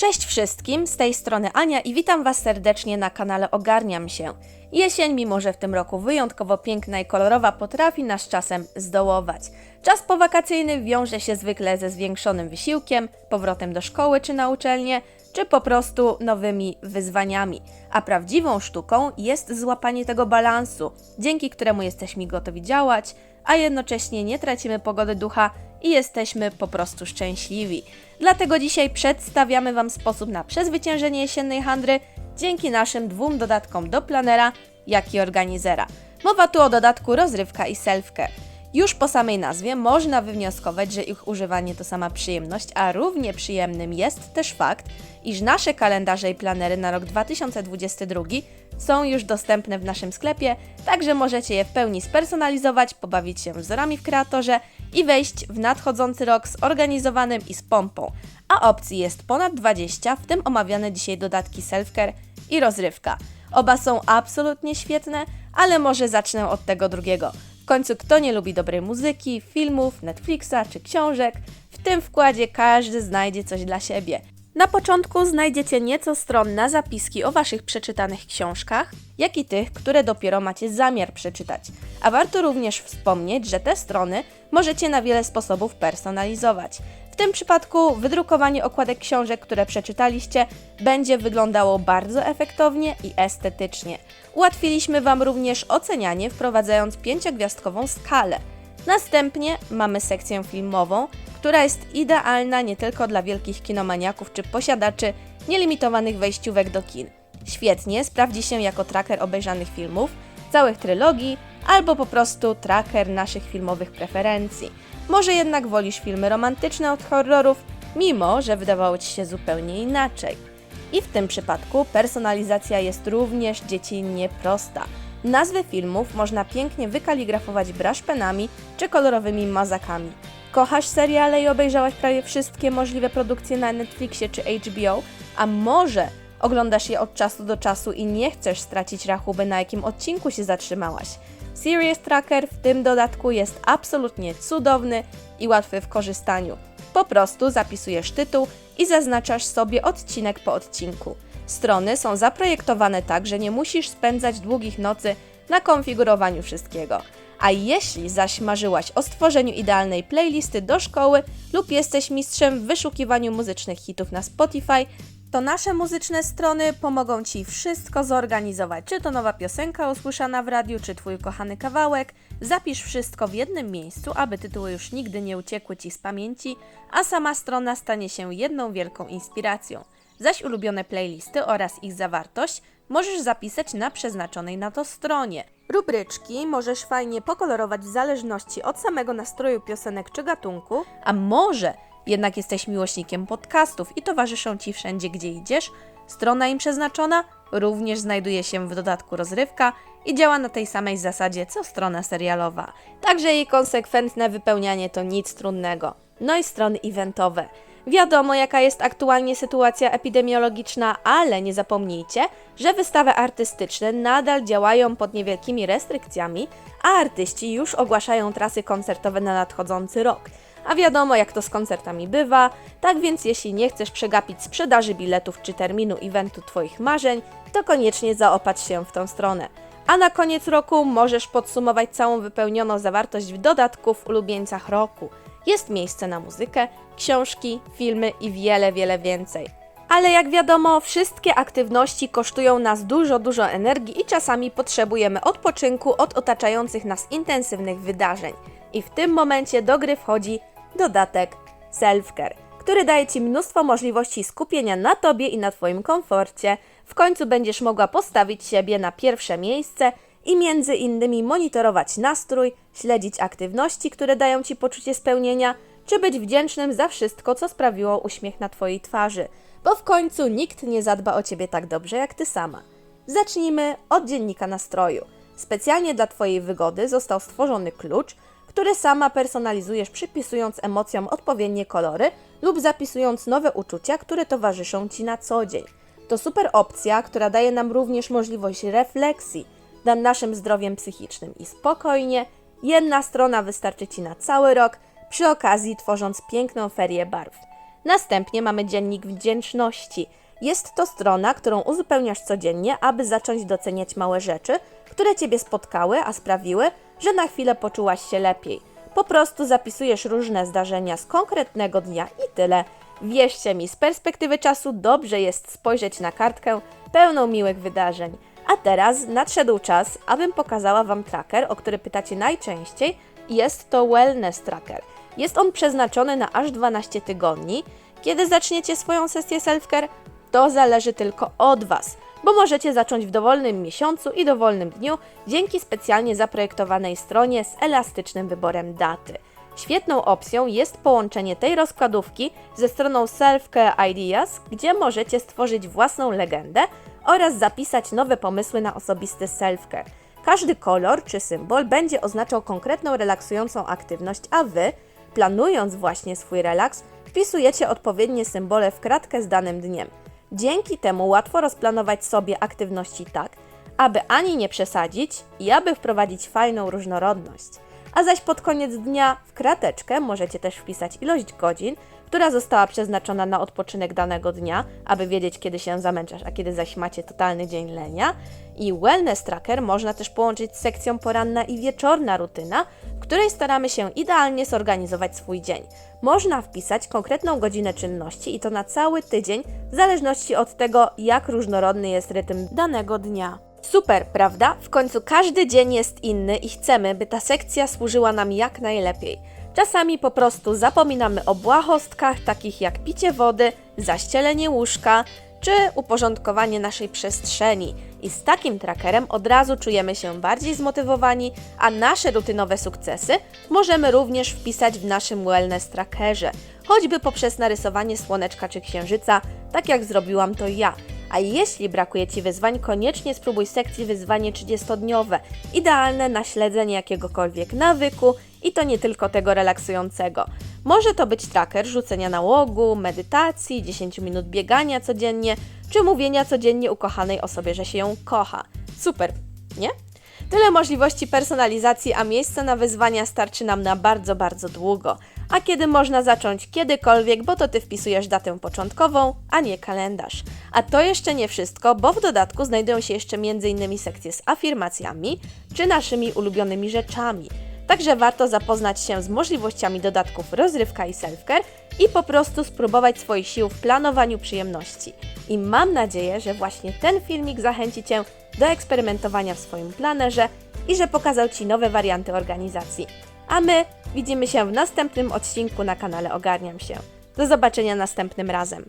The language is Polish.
Cześć wszystkim, z tej strony Ania i witam Was serdecznie na kanale Ogarniam się. Jesień, mimo że w tym roku wyjątkowo piękna i kolorowa, potrafi nas czasem zdołować. Czas powakacyjny wiąże się zwykle ze zwiększonym wysiłkiem, powrotem do szkoły czy na uczelnię, czy po prostu nowymi wyzwaniami. A prawdziwą sztuką jest złapanie tego balansu, dzięki któremu jesteśmy gotowi działać, a jednocześnie nie tracimy pogody ducha i jesteśmy po prostu szczęśliwi. Dlatego dzisiaj przedstawiamy Wam sposób na przezwyciężenie jesiennej handry dzięki naszym dwóm dodatkom do planera, jak i organizera. Mowa tu o dodatku rozrywka i selfcare. Już po samej nazwie można wywnioskować, że ich używanie to sama przyjemność, a równie przyjemnym jest też fakt, iż nasze kalendarze i planery na rok 2022 są już dostępne w naszym sklepie, także możecie je w pełni spersonalizować, pobawić się wzorami w kreatorze i wejść w nadchodzący rok zorganizowanym i z pompą. A opcji jest ponad 20, w tym omawiane dzisiaj dodatki selfcare i rozrywka. Oba są absolutnie świetne, ale może zacznę od tego drugiego. Końcu kto nie lubi dobrej muzyki, filmów, Netflixa czy książek? W tym wkładzie każdy znajdzie coś dla siebie. Na początku znajdziecie nieco stron na zapiski o Waszych przeczytanych książkach, jak i tych, które dopiero macie zamiar przeczytać. A warto również wspomnieć, że te strony możecie na wiele sposobów personalizować. Tym przypadku wydrukowanie okładek książek, które przeczytaliście, będzie wyglądało bardzo efektownie i estetycznie. Ułatwiliśmy Wam również ocenianie, wprowadzając pięciogwiazdkową skalę. Następnie mamy sekcję filmową, która jest idealna nie tylko dla wielkich kinomaniaków czy posiadaczy nielimitowanych wejściówek do kin. Świetnie sprawdzi się jako tracker obejrzanych filmów, całych trylogii albo po prostu tracker naszych filmowych preferencji. Może jednak wolisz filmy romantyczne od horrorów, mimo że wydawało Ci się zupełnie inaczej. I w tym przypadku personalizacja jest również dziecinnie prosta. Nazwy filmów można pięknie wykaligrafować braszpenami czy kolorowymi mazakami. Kochasz seriale i obejrzałaś prawie wszystkie możliwe produkcje na Netflixie czy HBO, a może oglądasz je od czasu do czasu i nie chcesz stracić rachuby na jakim odcinku się zatrzymałaś. Serious Tracker w tym dodatku jest absolutnie cudowny i łatwy w korzystaniu. Po prostu zapisujesz tytuł i zaznaczasz sobie odcinek po odcinku. Strony są zaprojektowane tak, że nie musisz spędzać długich nocy na konfigurowaniu wszystkiego. A jeśli zaś marzyłaś o stworzeniu idealnej playlisty do szkoły lub jesteś mistrzem w wyszukiwaniu muzycznych hitów na Spotify, to nasze muzyczne strony pomogą Ci wszystko zorganizować. Czy to nowa piosenka usłyszana w radiu, czy Twój kochany kawałek. Zapisz wszystko w jednym miejscu, aby tytuły już nigdy nie uciekły Ci z pamięci, a sama strona stanie się jedną wielką inspiracją. Zaś ulubione playlisty oraz ich zawartość możesz zapisać na przeznaczonej na to stronie. Rubryczki możesz fajnie pokolorować w zależności od samego nastroju piosenek czy gatunku, a może jednak jesteś miłośnikiem podcastów i towarzyszą Ci wszędzie, gdzie idziesz, strona im przeznaczona również znajduje się w dodatku rozrywka i działa na tej samej zasadzie co strona serialowa. Także jej konsekwentne wypełnianie to nic trudnego. No i strony eventowe. Wiadomo, jaka jest aktualnie sytuacja epidemiologiczna, ale nie zapomnijcie, że wystawy artystyczne nadal działają pod niewielkimi restrykcjami, a artyści już ogłaszają trasy koncertowe na nadchodzący rok. A wiadomo, jak to z koncertami bywa, tak więc jeśli nie chcesz przegapić sprzedaży biletów czy terminu eventu Twoich marzeń, to koniecznie zaopatrz się w tą stronę. A na koniec roku możesz podsumować całą wypełnioną zawartość w dodatku w ulubieńcach roku. Jest miejsce na muzykę, książki, filmy i wiele, wiele więcej. Ale jak wiadomo, wszystkie aktywności kosztują nas dużo, dużo energii i czasami potrzebujemy odpoczynku od otaczających nas intensywnych wydarzeń. I w tym momencie do gry wchodzi dodatek Selfcare, który daje Ci mnóstwo możliwości skupienia na Tobie i na Twoim komforcie. W końcu będziesz mogła postawić siebie na pierwsze miejsce i między innymi monitorować nastrój, śledzić aktywności, które dają Ci poczucie spełnienia, czy być wdzięcznym za wszystko, co sprawiło uśmiech na Twojej twarzy, bo w końcu nikt nie zadba o Ciebie tak dobrze jak Ty sama. Zacznijmy od dziennika nastroju. Specjalnie dla Twojej wygody został stworzony klucz, który sama personalizujesz przypisując emocjom odpowiednie kolory lub zapisując nowe uczucia, które towarzyszą Ci na co dzień. To super opcja, która daje nam również możliwość refleksji nad naszym zdrowiem psychicznym i spokojnie, jedna strona wystarczy Ci na cały rok, przy okazji tworząc piękną ferię barw. Następnie mamy dziennik wdzięczności. Jest to strona, którą uzupełniasz codziennie, aby zacząć doceniać małe rzeczy, które Ciebie spotkały, a sprawiły, że na chwilę poczułaś się lepiej. Po prostu zapisujesz różne zdarzenia z konkretnego dnia i tyle. Wierzcie mi, z perspektywy czasu dobrze jest spojrzeć na kartkę pełną miłych wydarzeń. A teraz nadszedł czas, abym pokazała Wam tracker, o który pytacie najczęściej. Jest to Wellness Tracker. Jest on przeznaczony na aż 12 tygodni. Kiedy zaczniecie swoją sesję self-care, to zależy tylko od Was, bo możecie zacząć w dowolnym miesiącu i dowolnym dniu dzięki specjalnie zaprojektowanej stronie z elastycznym wyborem daty. Świetną opcją jest połączenie tej rozkładówki ze stroną Self-Care Ideas, gdzie możecie stworzyć własną legendę oraz zapisać nowe pomysły na osobisty self-care. Każdy kolor czy symbol będzie oznaczał konkretną relaksującą aktywność, a Wy, planując właśnie swój relaks, wpisujecie odpowiednie symbole w kratkę z danym dniem. Dzięki temu łatwo rozplanować sobie aktywności tak, aby ani nie przesadzić i aby wprowadzić fajną różnorodność. A zaś pod koniec dnia w krateczkę możecie też wpisać ilość godzin, która została przeznaczona na odpoczynek danego dnia, aby wiedzieć, kiedy się zamęczasz, a kiedy zaś macie totalny dzień lenia. I Wellness Tracker można też połączyć z sekcją poranna i wieczorna rutyna, w której staramy się idealnie zorganizować swój dzień. Można wpisać konkretną godzinę czynności i to na cały tydzień, w zależności od tego, jak różnorodny jest rytm danego dnia. Super, prawda? W końcu każdy dzień jest inny i chcemy, by ta sekcja służyła nam jak najlepiej. Czasami po prostu zapominamy o błahostkach takich jak picie wody, zaścielenie łóżka czy uporządkowanie naszej przestrzeni. I z takim trackerem od razu czujemy się bardziej zmotywowani, a nasze rutynowe sukcesy możemy również wpisać w naszym wellness trackerze, choćby poprzez narysowanie słoneczka czy księżyca, tak jak zrobiłam to ja. A jeśli brakuje Ci wyzwań, koniecznie spróbuj sekcji wyzwanie 30-dniowe, idealne na śledzenie jakiegokolwiek nawyku i to nie tylko tego relaksującego. Może to być tracker rzucenia nałogu, medytacji, 10 minut biegania codziennie, czy mówienia codziennie ukochanej osobie, że się ją kocha. Super, nie? Tyle możliwości personalizacji, a miejsca na wyzwania starczy nam na bardzo, bardzo długo. A kiedy można zacząć? Kiedykolwiek, bo to Ty wpisujesz datę początkową, a nie kalendarz. A to jeszcze nie wszystko, bo w dodatku znajdują się jeszcze m.in. sekcje z afirmacjami czy naszymi ulubionymi rzeczami. Także warto zapoznać się z możliwościami dodatków rozrywka i self-care i po prostu spróbować swoich sił w planowaniu przyjemności. I mam nadzieję, że właśnie ten filmik zachęci Cię do eksperymentowania w swoim planerze i że pokazał Ci nowe warianty organizacji. A my widzimy się w następnym odcinku na kanale Ogarniam się. Do zobaczenia następnym razem.